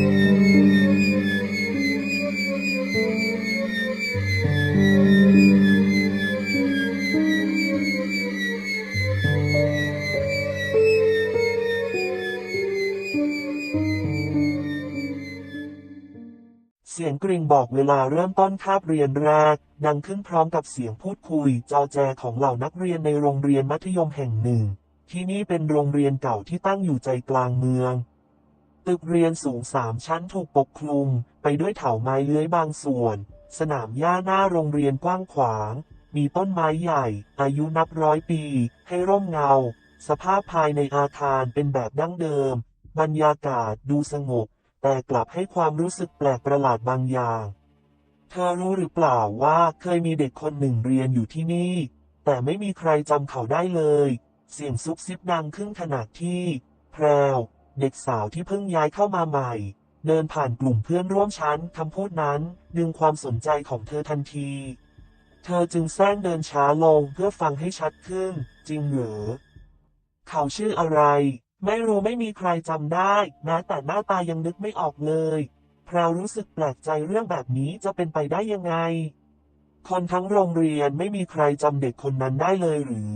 เสียงกริ่งบอกเวลาเริ่มต้นคาบเรียนแรก ดังขึ้นพร้อมกับเสียงพูดคุยจอแจของเหล่านักเรียนในโรงเรียนมัธยมแห่งหนึ่ง ที่นี่เป็นโรงเรียนเก่าที่ตั้งอยู่ใจกลางเมือง ตึกเรียนสูงสามชั้นถูกปกคลุม ไปด้วยเถาไม้เลื้อยบางส่วน สนามหญ้าหน้าโรงเรียนกว้างขวาง มีต้นไม้ใหญ่ อายุนับร้อยปี ให้ร่มเงา สภาพภายในอาคารเป็นแบบดั้งเดิม บรรยากาศดูสงบ แต่กลับให้ความรู้สึกแปลกประหลาดบางอย่าง เธอรู้หรือเปล่าว่าเคยมีเด็กคนหนึ่งเรียนอยู่ที่นี่ แต่ไม่มีใครจำเขาได้เลย เสียงซุบซิบดังขึ้นขณะที่ แพรว เด็กสาวที่เพิ่งย้ายเข้ามาใหม่ เดินผ่านกลุ่มเพื่อนร่วมชั้นคำพูดนั้นดึงความสนใจของเธอทันที เธอจึงแซงเดินช้าลงเพื่อฟังให้ชัดขึ้น จริงเหรอเขาชื่ออะไร ไม่รู้ไม่มีใครจำได้แม้แต่หน้าตายังนึกไม่ออกเลยพรวรู้สึกแปลกใจเรื่องแบบนี้จะเป็นไปได้ยังไง คนทั้งโรงเรียนไม่มีใครจำเด็กคนนั้นได้เลยหรือ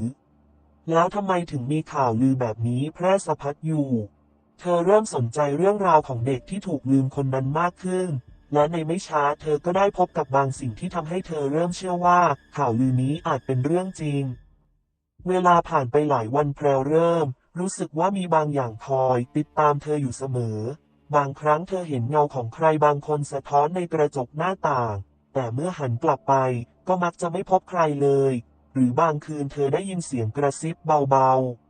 แล้วทำไมถึงมีข่าวลือแบบนี้แพร่สะพัดอยู่ เธอเริ่มสนใจเรื่องราวของเด็กที่ถูกลืมคนนั้นมากขึ้น และในไม่ช้าเธอก็ได้พบกับบางสิ่งที่ทำให้เธอเริ่มเชื่อว่า ข่าวลือนี้อาจเป็นเรื่องจริง เวลาผ่านไปหลายวันแพรวเริ่ม รู้สึกว่ามีบางอย่างคอยติดตามเธออยู่เสมอ บางครั้งเธอเห็นเงาของใครบางคนสะท้อนในกระจกหน้าต่าง แต่เมื่อหันกลับไปก็มักจะไม่พบใครเลย หรือบางคืนเธอได้ยินเสียงกระซิบเบาๆ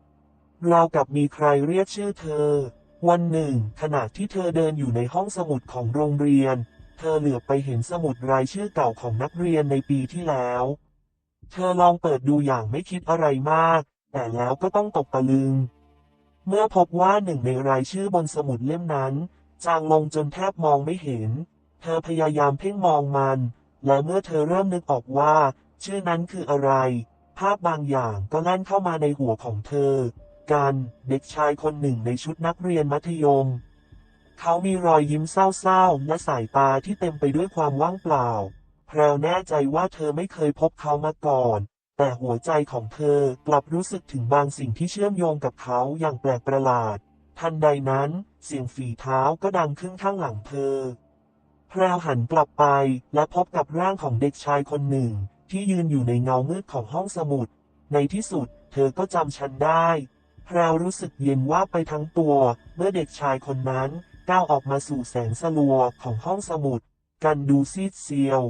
ราวกับมีใครเรียกชื่อเธอ วันหนึ่ง ขณะที่เธอเดินอยู่ในห้องสมุดของโรงเรียน เธอเหลือบไปเห็นสมุดรายชื่อเก่าของนักเรียนในปีที่แล้ว เธอลองเปิดดูอย่างไม่คิดอะไรมาก แต่แล้วก็ต้องตกตะลึง เมื่อพบว่าหนึ่งในรายชื่อบนสมุดเล่มนั้นจางลงจนแทบมองไม่เห็น เธอพยายามเพ่งมองมัน และเมื่อเธอเริ่มนึกออกว่า ชื่อนั้นคืออะไร ภาพบางอย่างก็แล่นเข้ามาในหัวของเธอ กัน เด็กชายคนหนึ่งในชุดนักเรียนมัธยม เขามีรอยยิ้มเศร้าๆ และสายตาที่เต็มไปด้วยความว่างเปล่า แพรวแน่ใจว่าเธอไม่เคยพบเขามาก่อน แต่หัวใจของเธอกลับรู้สึกถึงบางสิ่งที่เชื่อมโยงกับเขาอย่างแปลกประหลาด ทันใดนั้น เสียงฝีเท้าก็ดังขึ้นข้างหลังเธอ แพรวหันกลับไปและพบกับร่างของเด็กชายคนหนึ่ง ที่ยืนอยู่ในเงามืดของห้องสมุด ในที่สุดเธอก็จำฉันได้ แพรวรู้สึกเย็นว่าไปทั้งตัว เมื่อเด็กชายคนนั้นก้าวออกมาสู่แสงสลัวของห้องสมุด กันดูซีดเซียว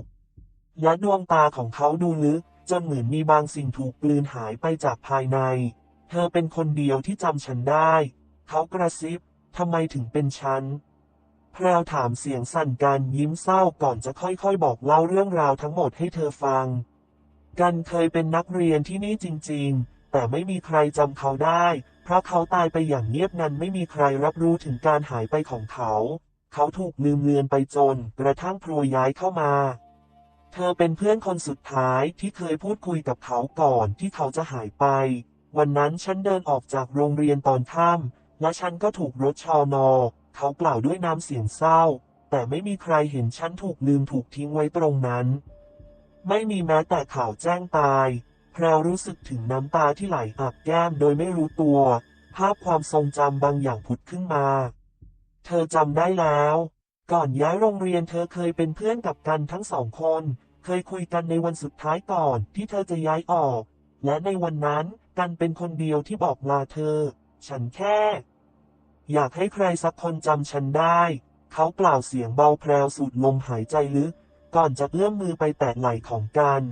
และดวงตาของเขาดูลึก จนเหมือนมีบางสิ่งถูกกลืนหายไปจากภายใน เธอเป็นคนเดียวที่จำฉันได้ เขากระซิบทำไมถึงเป็นฉันแพรวถามเสียงสั่นกันยิ้มเศร้าก่อนจะค่อยๆ บอกเล่าเรื่องราวทั้งหมดให้เธอฟัง กันเคยเป็นนักเรียนที่นี่จริงๆ แต่ไม่มีใครจำเขาได้ เพราะเขาตายไปอย่างเงียบงันไม่มีใครรับรู้ถึงการหายไปของเขา เขาถูกลืมเลือนไปจน กระทั่งพรัวย้ายเข้ามา เธอเป็นเพื่อนคนสุดท้ายที่เคยพูดคุยกับเขาก่อนที่เขาจะหายไป วันนั้นฉันเดินออกจากโรงเรียนตอนค่ำและฉันก็ถูกรถชอนอ เขากล่าวด้วยน้ำเสียงเศร้า แต่ไม่มีใครเห็นฉันถูกลืมถูกทิ้งไว้ตรงนั้น ไม่มีแม้แต่ข่าวแจ้งตาย แพรวรู้สึกถึงน้ำตาที่ไหลอาบแก้มโดยไม่รู้ตัว ภาพความทรงจำบางอย่างผุดขึ้นมา เธอจำได้แล้ว ก่อนย้ายโรงเรียนเธอเคยเป็นเพื่อนกับกันทั้งสองคน เคยคุยกันในวันสุดท้ายก่อนที่เธอจะย้ายออก และในวันนั้นกันเป็นคนเดียวที่บอกลาเธอ ฉันแค่ อยากให้ใครสักคนจำฉันได้ เขากล่าวเสียงเบาแพรวสูดลมหายใจลึก ก่อนจะเอื้อมมือไปแตะไหล่ของกัน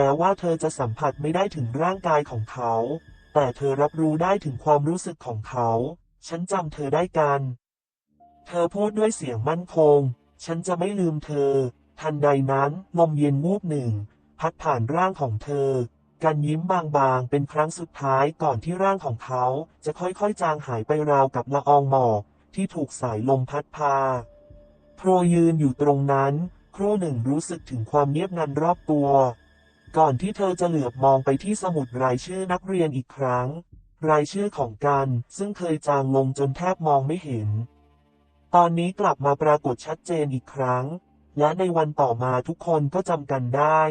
แม้ว่าเธอจะสัมผัสไม่ได้ถึงร่างกายของเขา แต่เธอรับรู้ได้ถึงความรู้สึกของเขา ฉันจำเธอได้กัน เธอพูดด้วยเสียงมั่นคง ฉันจะไม่ลืมเธอ ทันใดนั้นลมเย็นวูบหนึ่ง พัดผ่านร่างของเธอกันยิ้มบางๆ เป็นครั้งสุดท้ายก่อนที่ร่างของเขาจะค่อยๆ จางหายไปราวกับละอองหมอกที่ถูกสายลมพัดพา โพรยืนอยู่ตรงนั้น ครู่หนึ่งรู้สึกถึงความเงียบงันรอบตัว ก่อนที่เธอจะเหลือบมองไปที่สมุดรายชื่อนักเรียนอีกครั้ง รายชื่อของกัน ซึ่งเคยจางลงจนแทบมองไม่เห็น ตอนนี้กลับมาปรากฏชัดเจนอีกครั้ง และในวันต่อมาทุกคนก็จำกันได้